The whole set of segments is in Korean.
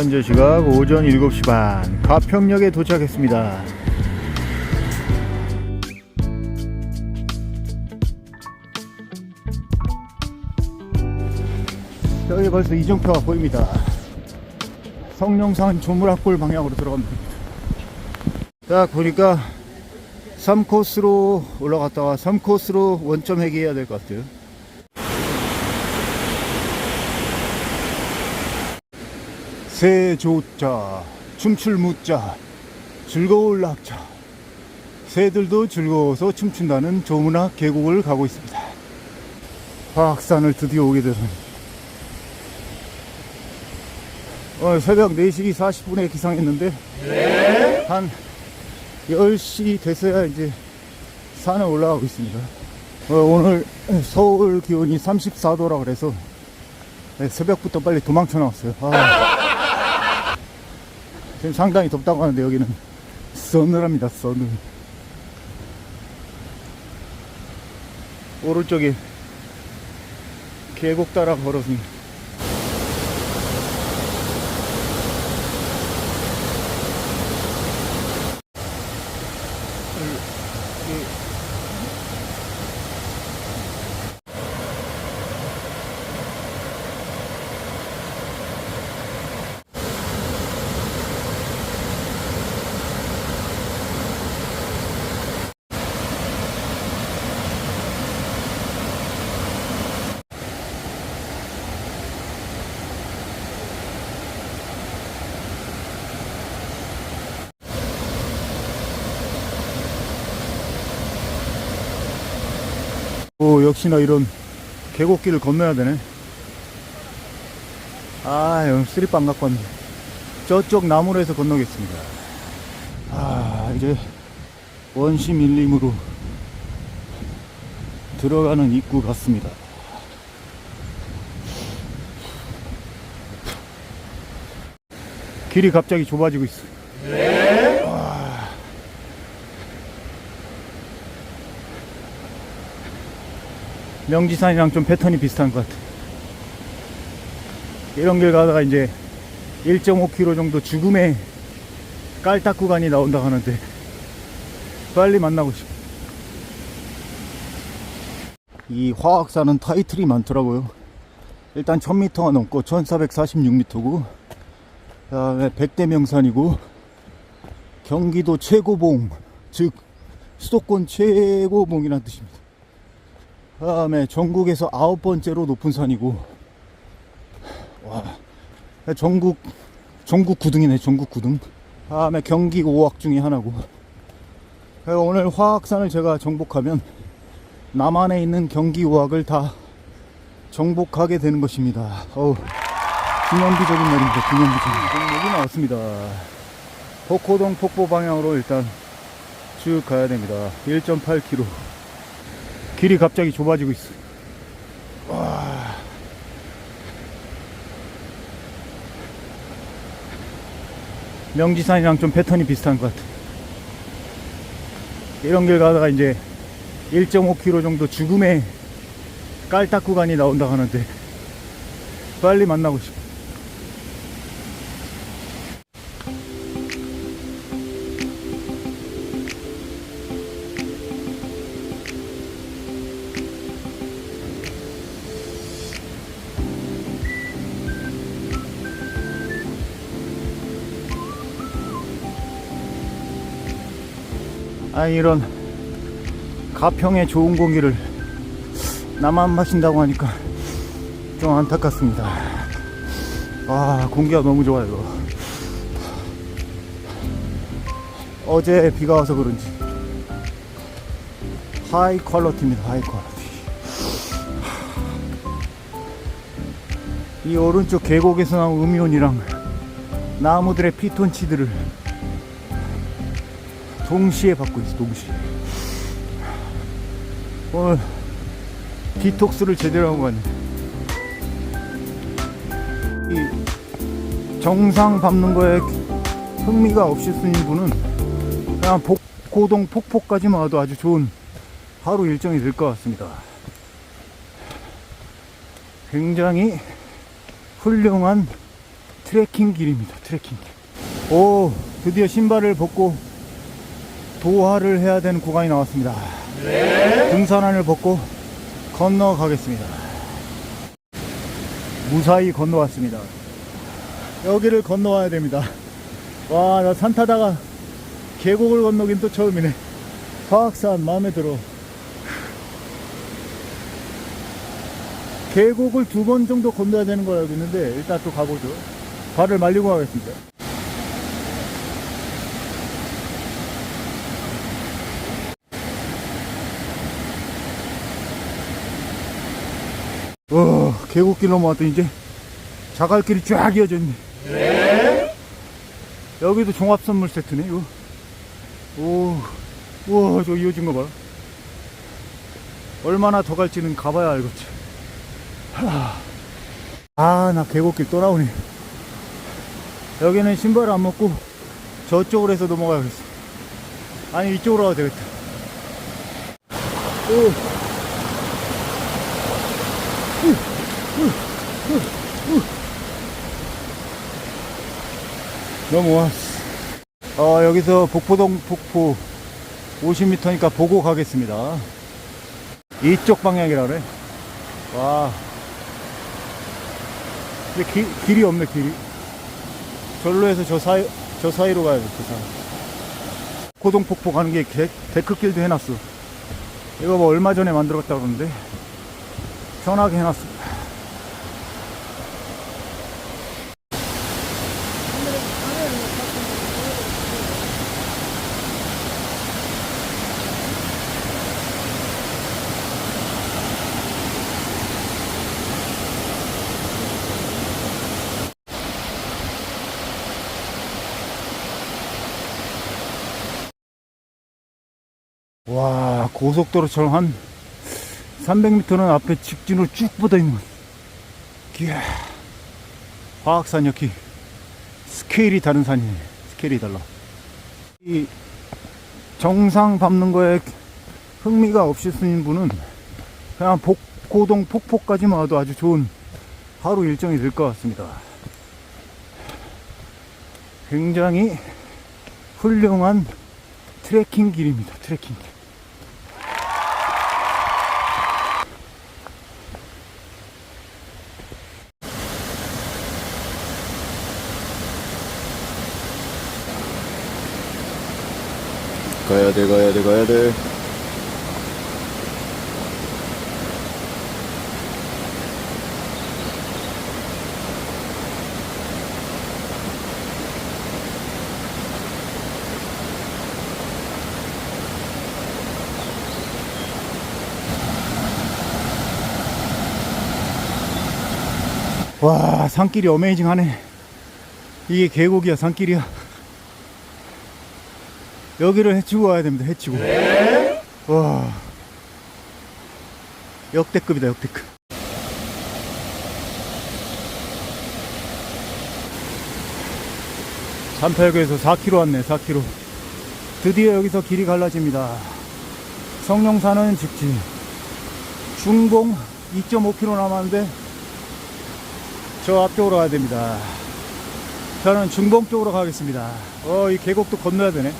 현재 시각 오전 7시 반 가평역에 도착했습니다. 여기 벌써 이정표가 보입니다. 성룡산 조물학골 방향으로 들어갑니다. 딱 보니까 3코스로 올라갔다가 3코스로 원점 회귀해야 될 것 같아요. 새조자 춤출 무자 즐거울 낙자 새들도 즐거워서 춤춘다는 조문학 계곡을 가고 있습니다. 화학산을 드디어 오게 되다니 어, 새벽 4시 40분에 기상했는데 한 10시 돼서야 이제 산에 올라가고 있습니다. 어, 오늘 서울 기온이 34도라 그래서 네, 새벽부터 빨리 도망쳐 나왔어요. 아. 지금 상당히 덥다고 하는데 여기는 서늘합니다. 서늘. 오른쪽에 계곡 따라 걸었습니다. 오, 역시나 이런 계곡길을 건너야 되네. 아, 여기 쓰리빵 갖고 왔네. 저쪽 나무로 해서 건너겠습니다. 아, 이제 원시 밀림으로 들어가는 입구 같습니다. 길이 갑자기 좁아지고 있어. 명지산이랑 좀 패턴이 비슷한 것 같아. 이런 길 가다가 이제 1.5km 정도 죽음의 깔딱 구간이 나온다 하는데 빨리 만나고 싶어. 이 화학산은 타이틀이 많더라고요. 일단 1000m가 넘고 1446m고 그다음에 백대명산이고 경기도 최고봉 즉 수도권 최고봉이라는 뜻입니다. 다음에 전국에서 아홉 번째로 높은 산이고. 와 전국 전국 9등이네 전국 9등. 다음에 경기 5확 중에 하나고. 오늘 화학산을 제가 정복하면 남한에 있는 경기 5확을 다 정복하게 되는 것입니다. 어우 기념비적인 날입니다 기념비적인 여기 나왔습니다. 복호동 폭포 방향으로 일단 쭉 가야 됩니다. 1.8km 길이 갑자기 좁아지고 있어. 와. 명지산이랑 좀 패턴이 비슷한 것 같아. 이런 길 가다가 이제 1.5km 정도 죽음의 깔딱 구간이 나온다 하는데 빨리 만나고 싶어. 아니 이런 가평의 좋은 공기를 나만 마신다고 하니까 좀 안타깝습니다. 와 공기가 너무 좋아요. 어제 비가 와서 그런지 하이 퀄러티입니다. 하이 퀄러티. 이 오른쪽 계곡에서 나온 음이온이랑 나무들의 피톤치드를 동시에 받고 있어 동시에 오늘 디톡스를 제대로 하고 갔네 이 정상 밟는 거에 흥미가 없으신 분은 그냥 복고동 폭포까지만 와도 아주 좋은 하루 일정이 될 것 같습니다 굉장히 훌륭한 트레킹 길입니다. 트레킹 길. 오, 드디어 신발을 벗고 도하를 해야 되는 구간이 나왔습니다. 등산화를 벗고 건너가겠습니다. 무사히 건너왔습니다. 여기를 건너와야 됩니다. 와, 나 산 타다가 계곡을 건너긴 또 처음이네. 화악산 마음에 들어. 계곡을 두 번 정도 건너야 되는 걸 알고 있는데 일단 또 가보죠. 발을 말리고 가겠습니다. 와, 계곡길 넘어왔더니 이제 자갈길이 쫙 이어져 있네. 여기도 종합 선물 세트네, 이거. 오, 우와, 저 이어진 거 봐. 얼마나 더 갈지는 가봐야 알겠지. 하. 아, 나 계곡길 또 나오네. 여기는 신발 안 먹고 저쪽으로 해서 넘어가야겠어. 아니, 이쪽으로 가도 되겠다. 오. 넘어왔어. 어, 여기서 복포동 폭포 50m니까 보고 가겠습니다. 이쪽 방향이라 그래. 와. 근데 길, 길이 없네, 길이. 절로 해서 저 사이, 저 사이로 가야 돼, 저 사이. 고동폭포 가는 게 개, 데크길도 해놨어. 이거 뭐 얼마 전에 만들었다 그러는데. 편하게 해놨어. 와, 고속도로처럼 한 300m는 앞에 직진으로 쭉 뻗어 있는 것. 이야, 화학산 역기 스케일이 다른 산이네. 스케일이 달라. 이 정상 밟는 거에 흥미가 없으신 분은 그냥 복고동 폭포까지만 와도 아주 좋은 하루 일정이 될 것 같습니다. 굉장히 훌륭한 트레킹 길입니다. 트레킹 길. 가야 돼, 가야 돼, 가야 돼. 와 산길이 어메이징하네 이게 계곡이야 산길이야 여기를 해치고 가야 됩니다 해치고. 와. 역대급이다 역대급. 산팔교에서 4km 왔네 4km 드디어 여기서 길이 갈라집니다. 성령산은 직진 중봉 2.5km 남았는데 저 앞쪽으로 가야 됩니다. 저는 중봉 쪽으로 가겠습니다. 어, 이 계곡도 건너야 되네.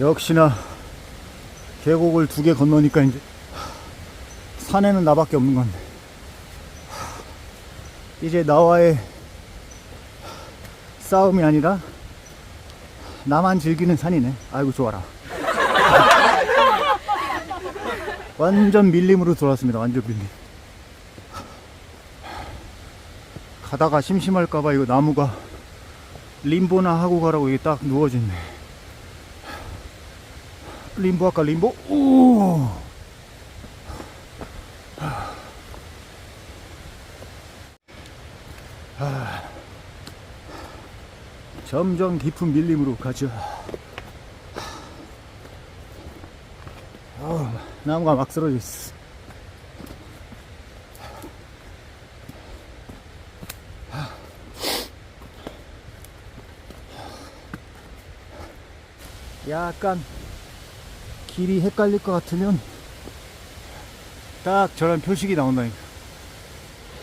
역시나 계곡을 두 개 건너니까 이제 산에는 나밖에 없는 건데 이제 나와의 싸움이 아니라 나만 즐기는 산이네. 아이고 좋아라. 완전 밀림으로 돌아왔습니다 완전 밀림. 가다가 심심할까봐 이거 나무가 림보나 하고 가라고 이게 딱 누워졌네. 림보 할까 림보? 오 아, 점점 깊은 밀림으로 가죠. 어, 나무가 막 쓰러져 있어. 약간 길이 헷갈릴 것 같으면 딱 저런 표식이 나온다니까.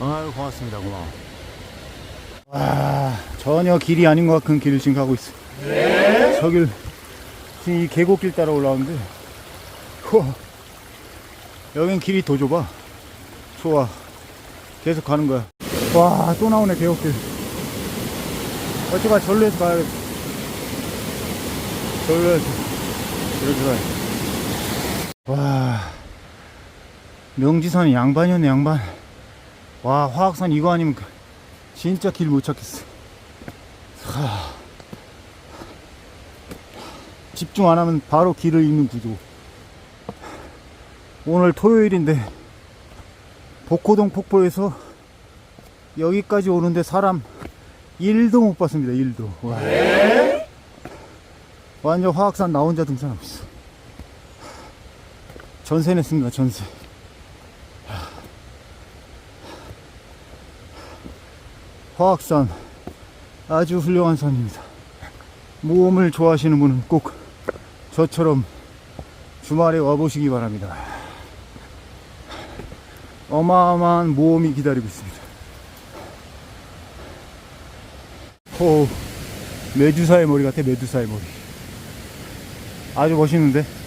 아유, 고맙습니다. 고마워. 와, 전혀 길이 아닌 것 같은 길을 지금 가고 있어. 저길, 지금 이 계곡길 따라 올라오는데, 우와, 여긴 길이 더 좁아. 좋아. 계속 가는 거야. 와, 또 나오네, 계곡길. 어쩌가 절로 해서 가야겠다. 절로 해서. 이렇게 가야 와, 명지산 양반이었네, 양반. 와, 화학산 이거 아니면 그- 진짜 길 못 찾겠어. 하. 집중 안 하면 바로 길을 잃는 구조. 오늘 토요일인데 복호동 폭포에서 여기까지 오는데 사람 1도 못 봤습니다. 1도. 와. 완전 화학산 나 혼자 등산하고 있어. 전세 냈습니다. 전세. 화학산 아주 훌륭한 산입니다. 모험을 좋아하시는 분은 꼭 저처럼 주말에 와보시기 바랍니다. 어마어마한 모험이 기다리고 있습니다. 호 메두사의 머리 같아 메두사의 머리. 아주 멋있는데.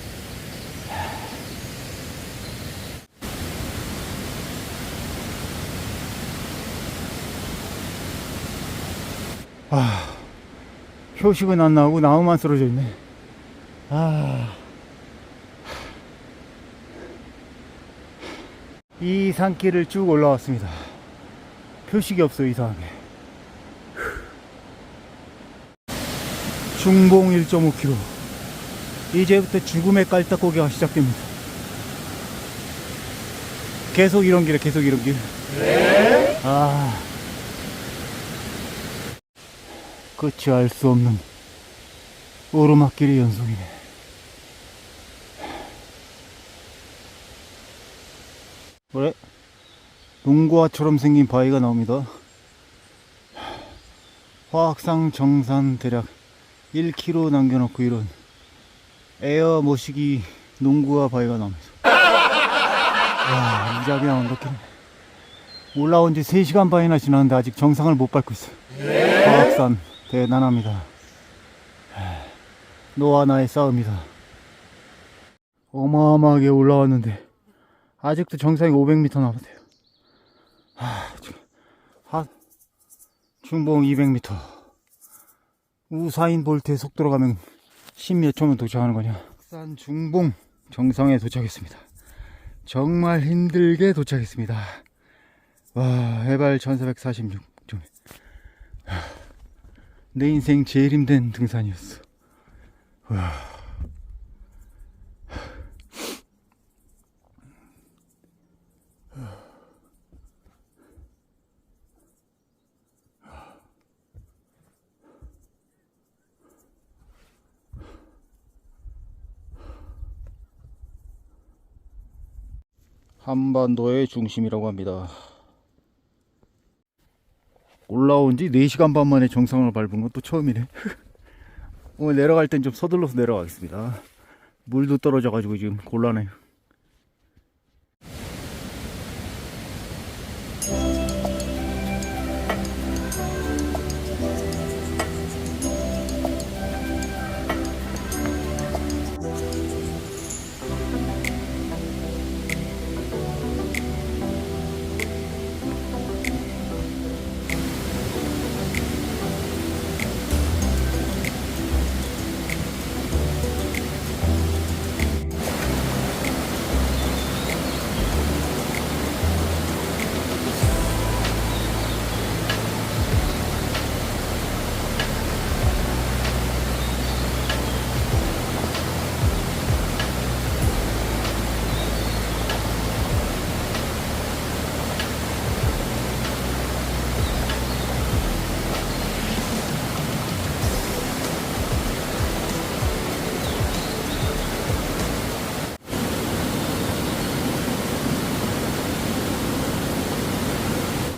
아, 표식은 안 나오고 나무만 쓰러져 있네. 아. 이 산길을 쭉 올라왔습니다. 표식이 없어 이상하게. 중봉 1.5km. 이제부터 죽음의 깔딱고기가 시작됩니다. 계속 이런 길에 계속 이런 길. 아. 끝이 알 수 없는 오르막길의 연속이네. 그래? 농구화처럼 생긴 바위가 나옵니다. 화학상 정산 대략 1km 남겨놓고 이런 에어 모시기 농구화 바위가 나오면서. 와, 무지하게 나온다, 길. 올라온 지 3시간 반이나 지났는데 아직 정상을 못 밟고 있어요. 화학산 대단합니다. 너와 나의 싸움이다. 어마어마하게 올라왔는데 아직도 정상이 500m 남았대요. 하, 중봉 200m. 우사인 볼트의 속도로 가면 10몇 초면 도착하는 거냐? 산 중봉 정상에 도착했습니다. 정말 힘들게 도착했습니다. 와, 해발 1446점. 내 인생 제일 힘든 등산이었어. 와. 한반도의 중심이라고 합니다. 올라온 지 4시간 반 만에 정상을 밟은 건 또 처음이네. 오늘 내려갈 땐 좀 서둘러서 내려가겠습니다. 물도 떨어져 가지고 지금 곤란해요.